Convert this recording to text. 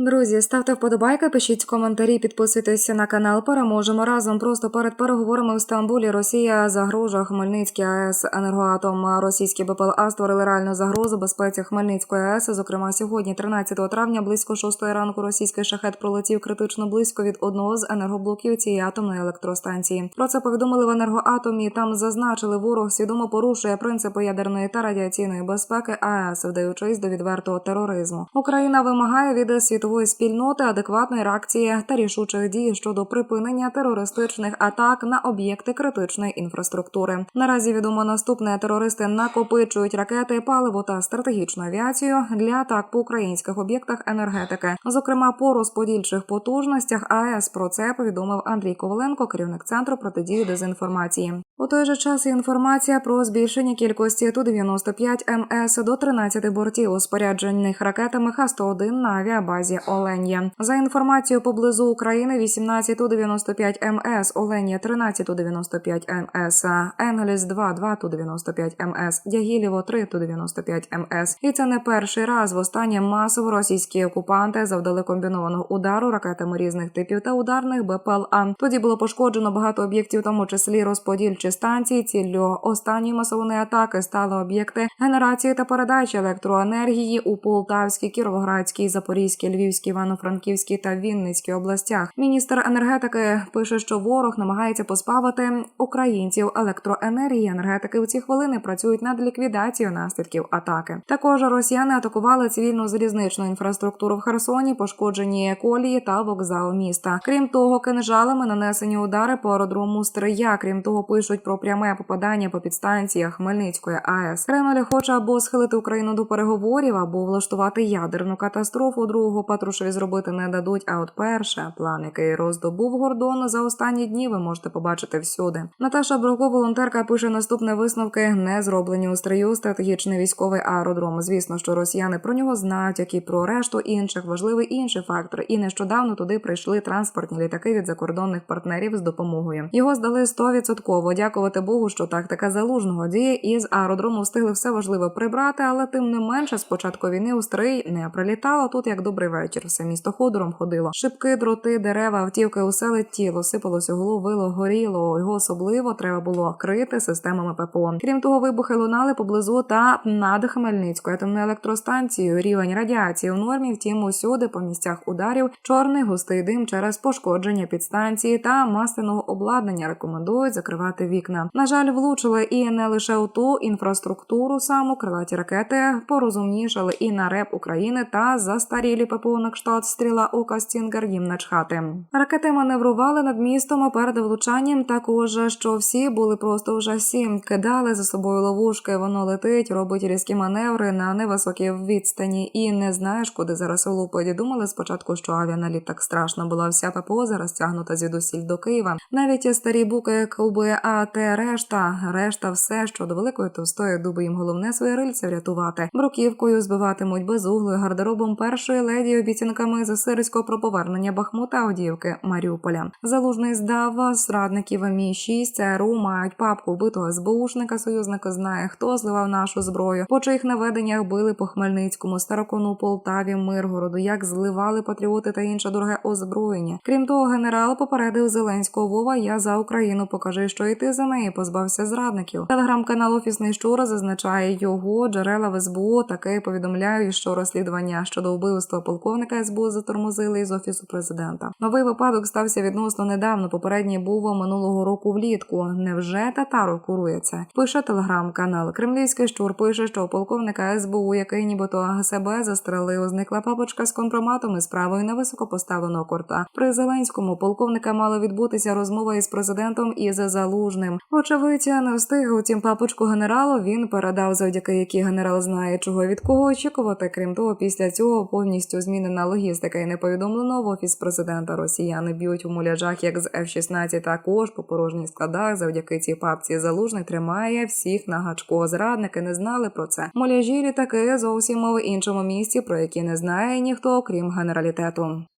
Друзі, ставте вподобайки, пишіть коментарі, підписуйтесь на канал. Переможемо разом. Просто перед переговорами в Стамбулі Росія загрожує Хмельницькій АЕС енергоатом. Російські БПЛА створили реальну загрозу безпеці Хмельницької АЕС. Зокрема, сьогодні, 13 травня, близько 6 ранку, російський шахет пролетів критично близько від одного з енергоблоків цієї атомної електростанції. Про це повідомили в енергоатомі. Там зазначили, ворог свідомо порушує принципи ядерної та радіаційної безпеки АЕС, вдаючись до відвертого тероризму. Україна вимагає від світової спільноти адекватної реакції та рішучих дій щодо припинення терористичних атак на об'єкти критичної інфраструктури. Наразі відомо наступне терористи накопичують ракети, паливо та стратегічну авіацію для атак по українських об'єктах енергетики, зокрема по розподільчих потужностях АЕС. Про це повідомив Андрій Коваленко, керівник центру протидії дезінформації. У той же час інформація про збільшення кількості ту 95 МС до 13 бортів, споряджених ракетами Х-101 на авіабазі Оленя. За інформацією поблизу України 18 ту 95 МС, Оленя 13 ту 95 МС, Енгельс 2 2 ту 95 МС, Дягілєво 3 ту 95 МС. І це не перший раз. Востаннє масово російські окупанти завдали комбінованого удару ракетами різних типів та ударних БПЛА. Тоді було пошкоджено багато об'єктів, в тому числі розподільчі станції. Ціллю останньої масованої атаки стали об'єкти генерації та передачі електроенергії у Полтавській, Кіровоградській, Запорізькій, Львівській, Івано-Франківській та Вінницькій областях. Міністр енергетики пише, що ворог намагається позбавити українців електроенергії. Енергетики у ці хвилини працюють над ліквідацією наслідків атаки. Також росіяни атакували цивільну залізничну інфраструктуру в Херсоні, пошкоджені колії та вокзал міста. Крім того, кинжалами нанесені удари по аеродрому Стрия. Крім того, пишуть про пряме попадання по підстанціях Хмельницької АЕС. Кремль хоче або схилити Україну до переговорів, або влаштувати ядерну катастрофу. Другого Патрушеві зробити не дадуть. А от перше план, який роздобув Гордон за останні дні, ви можете побачити всюди. Наташа Броко, волонтерка, пише наступне висновки: не зроблені у стрию стратегічний військовий аеродром. Звісно, що росіяни про нього знають, як і про решту інших важливий інший фактор. І нещодавно туди прийшли транспортні літаки від закордонних партнерів з допомогою. Його здали 100%. Дякувати Богу, що тактика залужного діє і з аеродрому встигли все важливе прибрати, але тим не менше, з початку війни у стрий не прилітало тут як добрий вечір. Все місто ходором ходило. Шибки, дроти, дерева, автівки, усе летіло, сипалося голову, вило, горіло. Його особливо треба було крити системами ППО. Крім того, вибухи лунали поблизу та над Хмельницькою атомною електростанцією. Рівень радіації в нормі. Втім, усюди по місцях ударів чорний густий дим через пошкодження підстанції та масляного обладнання. Рекомендують закривати вікна. На жаль, влучили і не лише у ту інфраструктуру, саму крилаті ракети порозумнішали і на реп України та застарілі ППО на кшталт стріла ока Стінгер їм начхати. Ракети маневрували над містом а перед влучанням. Також що всі були просто вже сім. Кидали за собою ловушки. Воно летить, робить різкі маневри на невисокій відстані і не знаєш, куди зараз лупить. Думали спочатку, що авіаналіт так страшно була вся ППО зараз тягнута звідусіль до Києва. Навіть старі буки клуби, а те решта, решта, все, що до великої товстої дуби їм головне своє рильце врятувати. Бруківкою збиватимуть безуглою гардеробом першої леді обіцянками засирського про повернення Бахмута Авдіївки Маріуполя. Залужний здав зрадників мі 6 ЦРУ мають папку вбитого СБУшника. Союзника знає, хто зливав нашу зброю. По чиїх наведеннях били по Хмельницькому, Старокону, Полтаві, Миргороду, як зливали патріоти та інше дороге озброєння. Крім того, генерал попередив Зеленського Вова. Я за Україну покажи, що і ти за неї позбався зрадників. Телеграм-канал Офісний Щура зазначає його джерела в СБУ. Таке повідомляють, що розслідування щодо вбивства полковника СБУ затормозили із офісу президента. Новий випадок стався відносно недавно. Попередній був минулого року влітку. Невже татаро курує це? Пише телеграм-канал. Кремлівський щур пише, що у полковника СБУ, який нібито себе застрелив, зникла папочка з компроматом і справою на високопоставленого корта. При Зеленському полковника мала відбутися розмова із президентом і залужним. Очевидь, не встиг. Утім, папочку генералу він передав, завдяки якій генерал знає, чого від кого очікувати. Крім того, після цього повністю змінена логістика і не повідомлено в офіс президента. Росіяни б'ють у муляжах, як з F-16, також по порожніх складах. Завдяки цій папці залужний тримає всіх на гачку. Зрадники не знали про це. Муляжі літаки зовсім в іншому місці, про які не знає ніхто, окрім генералітету.